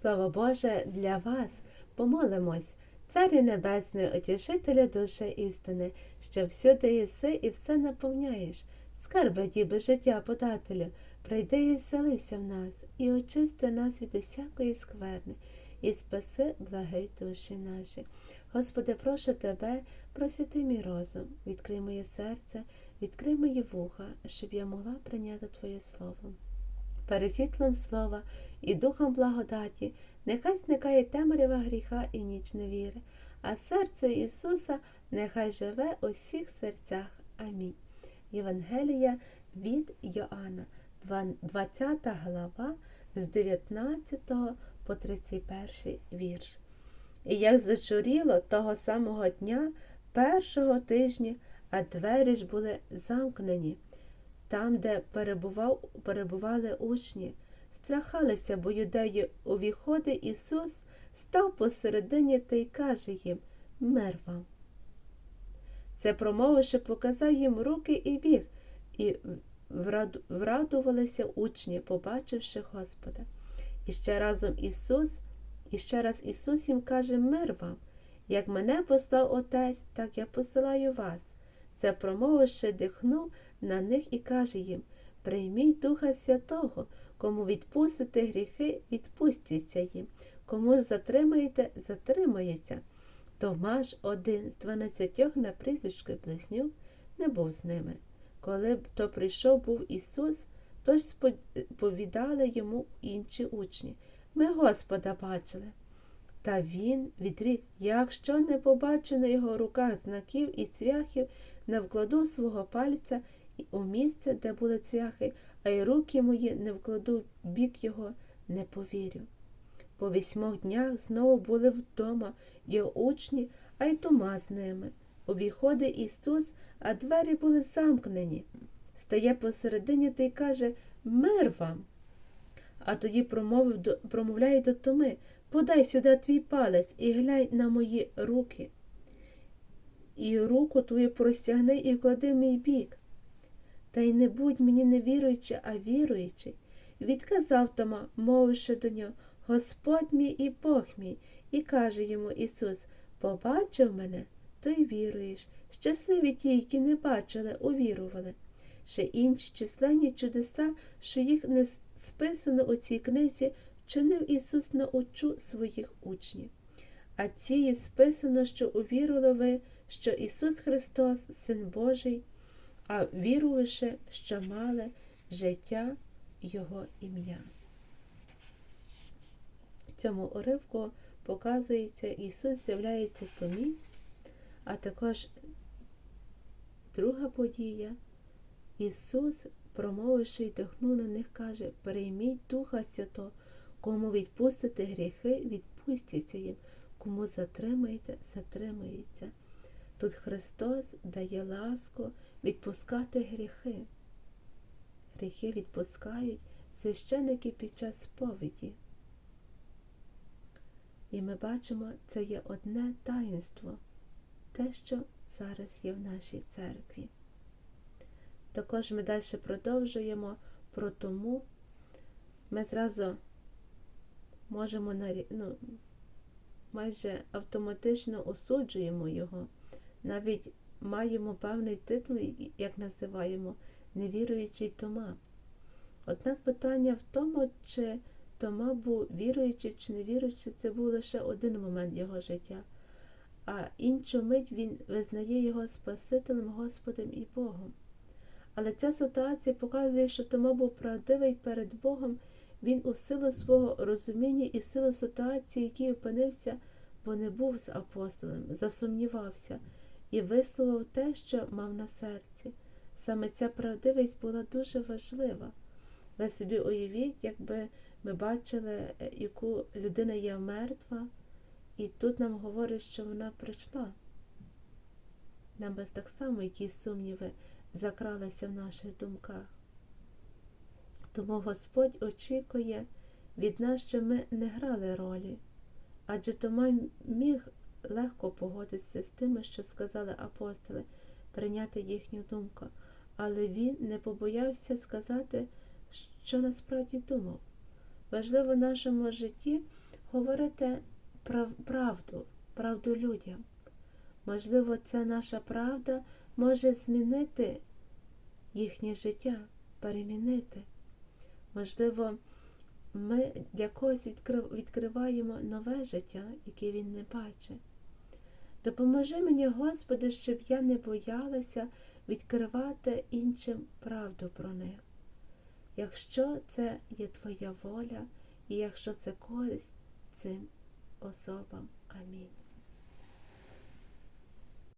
Слово Боже для вас помолимось, Царю Небесний, утішителя душі істини, що всюди єси і все наповняєш, скарби діби життя подателю, прийди і селися в нас, і очисти нас від усякої скверни, і спаси благий душі наші. Господи, прошу Тебе, просвіти мій розум, відкрий моє серце, відкрий мої вуха, щоб я могла прийняти Твоє Слово. Перед світлом слова і духом благодаті, нехай зникає темрява гріха і ніч невіри, а серце Ісуса нехай живе у всіх серцях. Амінь. Євангелія від Йоанна, 20 глава з 19 по 31 вірш. І як звечоріло того самого дня, першого тижня, а двері ж були замкнені. Там, де перебував, перебували учні, страхалися, бо юдеї увіходи Ісус став посередині та й каже їм Мир вам. Це промовивши, показав їм руки і біг, і врадувалися учні, побачивши Господа. І ще разом Ісус, і ще раз Ісус їм каже Мир вам, як мене послав Отець, так я посилаю вас. Це промовивши, дихнув на них і каже їм Прийміть Духа Святого, кому відпустите гріхи, відпустяться їм, кому ж затримаєте, затримається. Томаш, один з дванадцятьох на прізвисько Близнюк, не був з ними. Коли б то прийшов був Ісус, то ж сповідали йому інші учні. Ми Господа бачили. Та він відрік, якщо не побачу на його руках знаків і цвяхів, не вкладу свого пальця у місце, де були цвяхи, а й руки мої не вкладу бік його, не повірю. По вісьмох днях знову були вдома його учні, а й Тома з ними. Обіходить Ісус, а двері були замкнені. Стає посередині та й каже Мир вам. А тоді промовив, промовляє до Томи Подай сюди твій палець і глянь на мої руки. І руку твою простягни і вклади в мій бік. Та й не будь мені не віруючи, а віруючи. Відказав Тома, мовивши до нього Господь мій і Бог мій, і каже йому Ісус Побачив мене, то й віруєш. Щасливі ті, які не бачили, увірували. Ще інші численні чудеса, що їх не списано у цій книзі, чинив Ісус на очу своїх учнів. А цієї списано, що увірували ви, що Ісус Христос, Син Божий, а віруючи, що мали життя Його ім'я. Цьому уривку показується, Ісус з'являється Томі, а також друга подія. Ісус, промовивши й дихнув на них, каже, прийміть Духа Святого, кому відпустите гріхи, відпустяться їм, кому затримаєте, затримається. Тут Христос дає ласку відпускати гріхи. Гріхи відпускають священики під час сповіді. І ми бачимо, це є одне таїнство, те, що зараз є в нашій церкві. Також ми далі продовжуємо про тому, ми зразу можемо ну, майже автоматично осуджуємо його, навіть маємо певний титул, як називаємо, невіруючий Тома. Однак питання в тому, чи Тома був віруючий чи не віруючий, це був лише один момент його життя, а іншу мить він визнає його Спасителем, Господом і Богом. Але ця ситуація показує, що Тома був правдивий перед Богом, він у силу свого розуміння і силу ситуації, якій опинився, бо не був з апостолем, засумнівався і висловив те, що мав на серці. Саме ця правдивість була дуже важлива. Ви собі уявіть, якби ми бачили, е, яку людина є мертва, і тут нам говорить, що вона прийшла. Нам би так само якісь сумніви закралися в наших думках. Тому Господь очікує від нас, що ми не грали ролі, адже Тома міг легко погодитися з тими, що сказали апостоли, прийняти їхню думку, але він не побоявся сказати, що насправді думав. Важливо в нашому житті говорити прав- правду, правду людям. Можливо, ця наша правда може змінити їхнє життя, перемінити. Можливо, ми для когось відкриваємо нове життя, яке він не бачить. Допоможи мені, Господи, щоб я не боялася відкривати іншим правду про них. Якщо це є Твоя воля, і якщо це користь цим особам. Амінь.